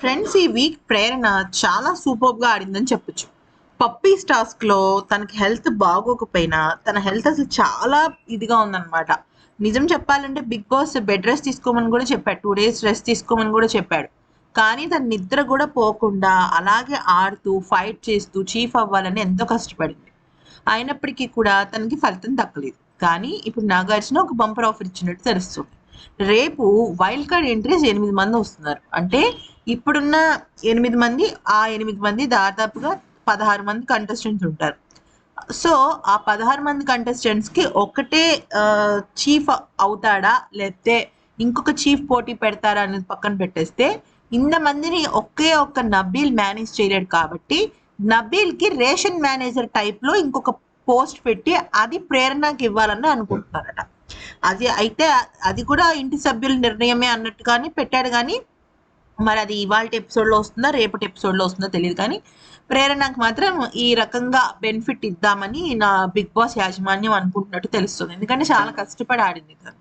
Friends ఈ week ప్రేరణ చాలా సూపర్గా ఆడిందని చెప్పొచ్చు. పప్పీస్ టాస్క్లో తనకి హెల్త్ బాగోకపోయినా తన హెల్త్ అసలు చాలా ఇదిగా ఉందన్నమాట. నిజం చెప్పాలంటే బిగ్ బాస్ బెడ్ రెస్ట్ తీసుకోమని కూడా చెప్పాడు. టూ డేస్ రెస్ట్ తీసుకోమని కూడా చెప్పాడు. కానీ తన నిద్ర కూడా పోకుండా అలాగే ఆడుతూ ఫైట్ చేస్తూ చీఫ్ అవ్వాలని ఎంతో కష్టపడింది. అయినప్పటికీ కూడా తనకి ఫలితం దక్కలేదు. కానీ ఇప్పుడు నాగార్జున ఒక బంపర్ ఆఫర్ ఇచ్చినట్టు తెలుస్తుంది. రేపు వైల్డ్ కార్డ్ ఎంట్రీస్ ఎనిమిది మంది వస్తున్నారు. అంటే ఇప్పుడున్న ఎనిమిది మంది ఆ ఎనిమిది మంది దాదాపుగా పదహారు మంది కంటెస్టెంట్స్ ఉంటారు. సో ఆ పదహారు మంది కంటెస్టెంట్స్కి ఒకటే చీఫ్ అవుతాడా? లేకపోతే ఇంకొక చీఫ్ పోటీ పెడతారా అనేది పక్కన పెట్టేస్తే ఇంతమందిని ఒకే ఒక్క నబీల్ మేనేజ్ చేయలేడు కాబట్టి నబీల్కి రేషన్ మేనేజర్ టైప్లో ఇంకొక పోస్ట్ పెట్టి అది ప్రేరణకి ఇవ్వాలని అనుకుంటున్నారట. అది అయితే అది కూడా ఇంటి సభ్యుల నిర్ణయమే అన్నట్టుగానే పెట్టాడు కానీ మరి అది ఇవాళ ఎపిసోడ్లో వస్తుందా రేపటి ఎపిసోడ్లో వస్తుందో తెలియదు కానీ ప్రేరణకు మాత్రం ఈ రకంగా బెనిఫిట్ ఇద్దామని నా బిగ్ బాస్ యాజమాన్యం అనుకుంటున్నట్టు తెలుస్తుంది. ఎందుకంటే చాలా కష్టపడి ఆడింది తను.